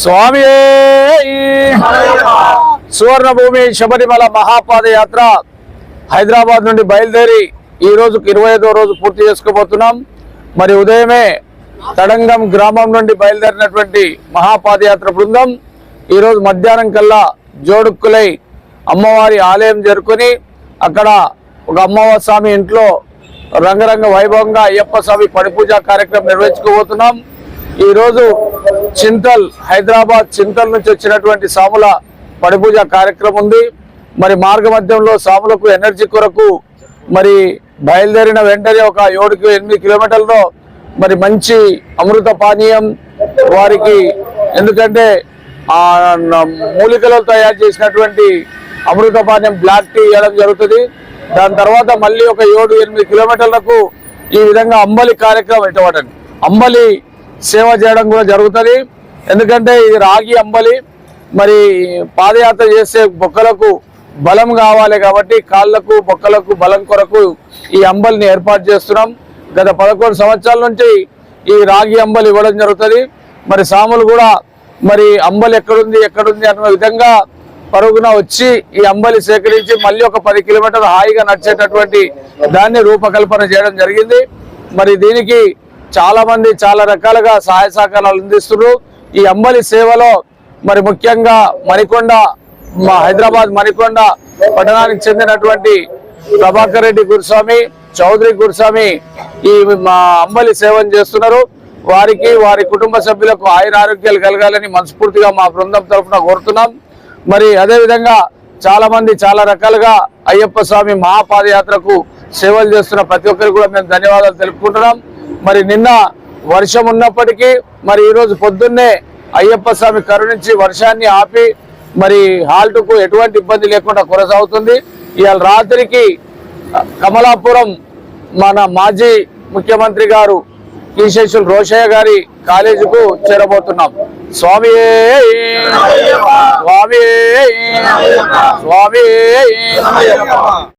స్వామి సువర్ణభూమి శబరిమల మహాపాదయాత్ర హైదరాబాద్ నుండి బయలుదేరి ఈ రోజుకు ఇరవై ఐదో రోజు పూర్తి చేసుకోబోతున్నాం. మరి ఉదయమే తడంగం గ్రామం నుండి బయలుదేరినటువంటి మహాపాదయాత్ర బృందం ఈరోజు మధ్యాహ్నం కల్లా జోడుక్కులై అమ్మవారి ఆలయం చేరుకొని అక్కడ ఒక అమ్మవారి స్వామి ఇంట్లో రంగరంగ వైభవంగా అయ్యప్ప స్వామి పడిపూజ కార్యక్రమం నిర్వహించుకోబోతున్నాం. ఈరోజు చింతల్ హైదరాబాద్ చింతల్ నుంచి వచ్చినటువంటి సాముల పడిపూజ కార్యక్రమం ఉంది. మరి మార్గ మధ్యంలో సాములకు ఎనర్జీ కొరకు మరి బయలుదేరిన వెంటనే ఒక ఏడుకి ఎనిమిది కిలోమీటర్లలో మరి మంచి అమృత పానీయం వారికి ఎందుకంటే ఆ మూలికలతో తయారు చేసినటువంటి అమృత పానీయం బ్లాక్ టీ ఇవ్వడం జరుగుతుంది. దాని తర్వాత మళ్ళీ ఒక ఏడు ఎనిమిది కిలోమీటర్లకు ఈ విధంగా అంబలి కార్యక్రమం ఇటువంటి అంబలి సేవ చేయడం కూడా జరుగుతుంది. ఎందుకంటే ఇది రాగి అంబలి. మరి పాదయాత్ర చేసే బొక్కలకు బలం కావాలి కాబట్టి కాళ్ళకు బొక్కలకు బలం కొరకు ఈ అంబలిని ఏర్పాటు చేస్తున్నాం. గత పదకొండు సంవత్సరాల నుంచి ఈ రాగి అంబలి ఇవ్వడం జరుగుతుంది. మరి సాములు కూడా మరి అంబలి ఎక్కడుంది ఎక్కడుంది అన్న విధంగా పరుగున వచ్చి ఈ అంబలి సేకరించి మళ్ళీ ఒక పది కిలోమీటర్లు హాయిగా నడిచేటటువంటి దాన్ని రూపకల్పన చేయడం జరిగింది. మరి దీనికి చాలా మంది చాలా రకాలుగా సహాయ సహకారాలు అందిస్తున్నారు. ఈ అంబలి సేవలో మరి ముఖ్యంగా మణికొండ మా హైదరాబాద్ మణికొండ పట్టణానికి చెందినటువంటి ప్రభాకర్ రెడ్డి గురుస్వామి చౌదరి గురుస్వామి ఈ మా అంబలి సేవను చేస్తున్నారు. వారికి వారి కుటుంబ సభ్యులకు ఆయుర ఆరోగ్యాలు కలగాలని మనస్ఫూర్తిగా మా బృందం తరఫున కోరుతున్నాం. మరి అదేవిధంగా చాలామంది చాలా మంది చాలా రకాలుగా అయ్యప్ప స్వామి మహాపాదయాత్రకు సేవలు చేస్తున్న ప్రతి ఒక్కరికి కూడా మేము ధన్యవాదాలు తెలుపుకుంటున్నాం. మరి నిన్న వర్షం ఉన్నప్పటికీ మరి ఈరోజు పొద్దున్నే అయ్యప్ప స్వామి కరుణించి వర్షాన్ని ఆపి మరి హాల్ట్కు ఎటువంటి ఇబ్బంది లేకుండా కొనసాగుతుంది. ఇవాళ రాత్రికి కమలాపురం మన మాజీ ముఖ్యమంత్రి గారు కీశేషులు రోషయ్య గారి కాలేజీకు చేరబోతున్నాం. స్వామి స్వామి స్వామి